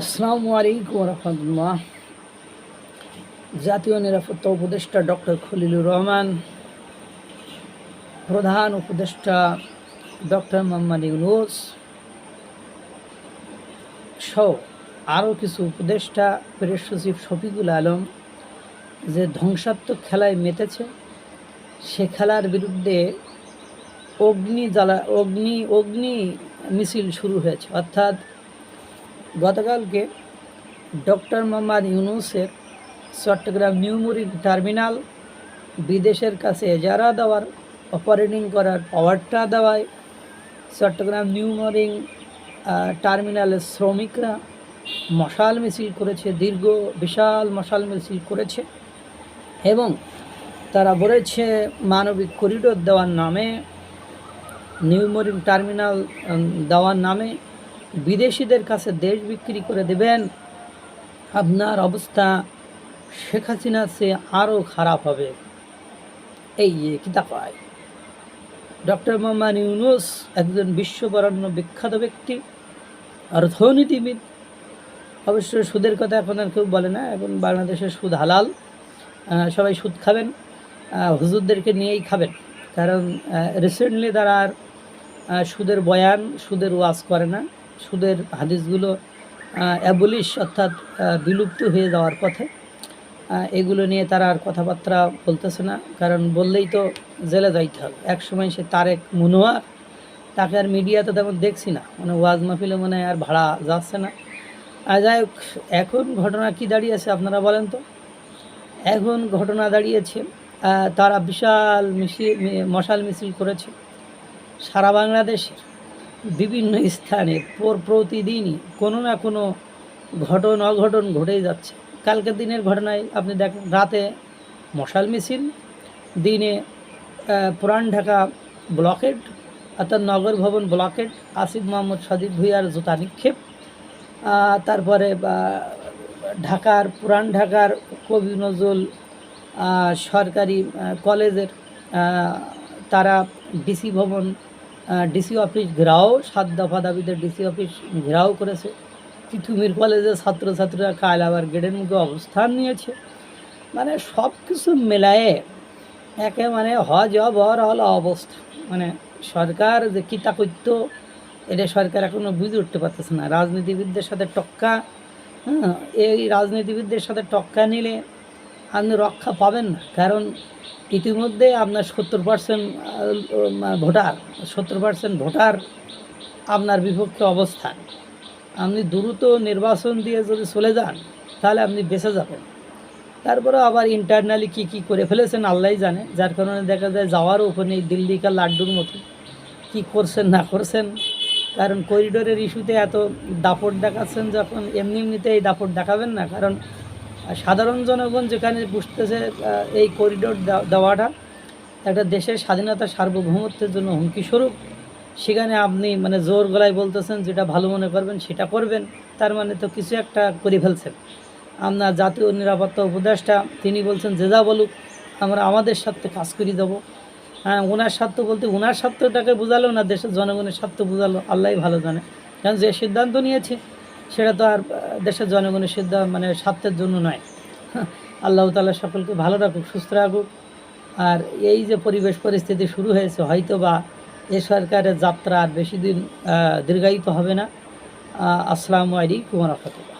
আসসালামু আলাইকুম রহমতুল্লাহ জাতীয় নিরাপত্তা উপদেষ্টা ডক্টর খলিলুর রহমান, প্রধান উপদেষ্টা ডক্টর মোহাম্মদ ইউনুস সহ আরও কিছু উপদেষ্টা, প্রেস সচিব শফিকুল আলম যে ধ্বংসাত্মক খেলায় মেতেছে, সে খেলার বিরুদ্ধে অগ্নি জ্বালা, অগ্নি অগ্নি মিছিল শুরু হয়েছে। অর্থাৎ গতকালকে ডক্টর মোহাম্মদ ইউনুসের চট্টগ্রাম নিউমুরিন টার্মিনাল বিদেশের কাছে এজারা দেওয়ার অপারেটিং করার পাওয়ারটা দেওয়ায় চট্টগ্রাম নিউমরিং টার্মিনালের শ্রমিকরা মশাল মিছিল করেছে, দীর্ঘ বিশাল মশাল মিছিল করেছে এবং তারা বলেছে মানবিক করিডোর দেওয়ার নামে নিউমরিং টার্মিনাল দেওয়ার নামে বিদেশিদের কাছে দেশ বিক্রি করে দেবেন, আপনার অবস্থা শেখ হাসিনার চেয়ে আরও খারাপ হবে। এই যে কিতা পায় ডক্টর মোহাম্মদ ইউনুস একজন বিশ্ববরণ্য বিখ্যাত ব্যক্তি অর্থনীতিবিদ। অবশ্য সুদের কথা এখন আর কেউ বলে না, এখন বাংলাদেশের সুদ হালাল সবাই সুদ খাবেন হুজুরদেরকে নিয়েই খাবেন। কারণ রিসেন্টলি তারা আর সুদের বয়ান, সুদের ওয়াজ করে না। সুদের হাদিসগুলো অ্যাবলিশ অর্থাৎ বিলুপ্ত হয়ে যাওয়ার পথে। এগুলো নিয়ে তারা আর কথাবার্তা বলতেছে না, কারণ বললেই তো জেলে যাইতে হবে। একসময় সে তারেক মনোয়ার, তাকে আর মিডিয়াতে তেমন দেখছি না। মানে ওয়াজ মাহফিলে মনে আর ভাড়া যাচ্ছে না। আর যাই হোক, এখন ঘটনা কি দাঁড়িয়েছে আপনারা বলেন তো? এখন ঘটনা দাঁড়িয়েছে তারা বিশাল মিছিল মশাল মিছিল করেছে। সারা বাংলাদেশের বিভিন্ন স্থানে পর প্রতিদিনই কোনো না কোনো ঘটন, অঘটন ঘটেই যাচ্ছে। কালকের দিনের ঘটনায় আপনি দেখেন, রাতে মশাল মিছিল, দিনে পুরান ঢাকা ব্লকেড, অর্থাৎ নগর ভবন ব্লকেড, আসিফ মোহাম্মদ সাদিক ভুইয়ার জুতা নিক্ষেপ তারপরে ঢাকার, পুরান ঢাকার কবি নজরুল সরকারি কলেজের তারা ডিসি ভবন ডিসি অফিস ঘেরাও, সাত দফা দাবিতে ডিসি অফিস ঘেরাও করেছে। তিতুমির কলেজের ছাত্রছাত্রীরা কাল আবার গেটের মুখে অবস্থান নিয়েছে। মানে সব কিছু মেলায়ে একে মানে হজ বর হল অবস্থা। মানে সরকার যে কিতা এটা সরকার এখনও বুঝে উঠতে পারতেছে না। রাজনীতিবিদদের সাথে টক্কা হ্যাঁ এই রাজনীতিবিদদের সাথে টক্কা নিলে আপনি রক্ষা পাবেন না। কারণ ইতিমধ্যে আপনার সত্তর পার্সেন্ট ভোটার, সত্তর পার্সেন্ট ভোটার আপনার বিপক্ষে অবস্থান। আপনি দ্রুত নির্বাচন দিয়ে যদি চলে যান, তাহলে আপনি বেঁচে যাবেন। তারপরে আবার ইন্টারনালি কি কি করে ফেলেছেন আল্লাহই জানে। যার কারণে দেখা যায় যাওয়ারও উপর নেই দিল্লিকার লাড্ডুর মতো। কি করছেন, না করছেন? কারণ করিডোরের ইস্যুতে এত দাপট দেখাচ্ছেন যখন, এমনি এমনিতে এই দাপট দেখাবেন না। কারণ সাধারণ জনগণ যেখানে বুঝতেছে এই করিডোর দেওয়া- দেওয়াটা একটা দেশের স্বাধীনতা সার্বভৌমত্বের জন্য হুমকি স্বরূপ। সেখানে আপনি মানে জোর গলায় বলতেছেন, যেটা ভালো মনে করবেন, সেটা করবেন, তার মানে তো কিছু একটা করে ফেলছেন। আপনার জাতীয় নিরাপত্তা উপদেষ্টা, তিনি বলছেন, যে যা বলুক, আমরা আমাদের স্বার্থে কাজ করে দেবো। হ্যাঁ ওনার স্বার্থ বলতে ওনার স্বার্থটাকে বোঝালো না, দেশের জনগণের স্বার্থ বোঝালো, আল্লাহই ভালো জানে। কারণ যে সিদ্ধান্ত নিয়েছে সেটা তো আর দেশের জনগণের সিদ্ধ মানে স্বার্থের জন্য নয়। আল্লাহ তালা সকলকে ভালো রাখুক, সুস্থ রাখুক। আর এই যে পরিবেশ পরিস্থিতি শুরু হয়েছে হয়তো বা এ সরকারের যাত্রা আর বেশি দিন দীর্ঘায়িত হবে না। আসসালামু আলাইকুম রহমতুল্লাহ।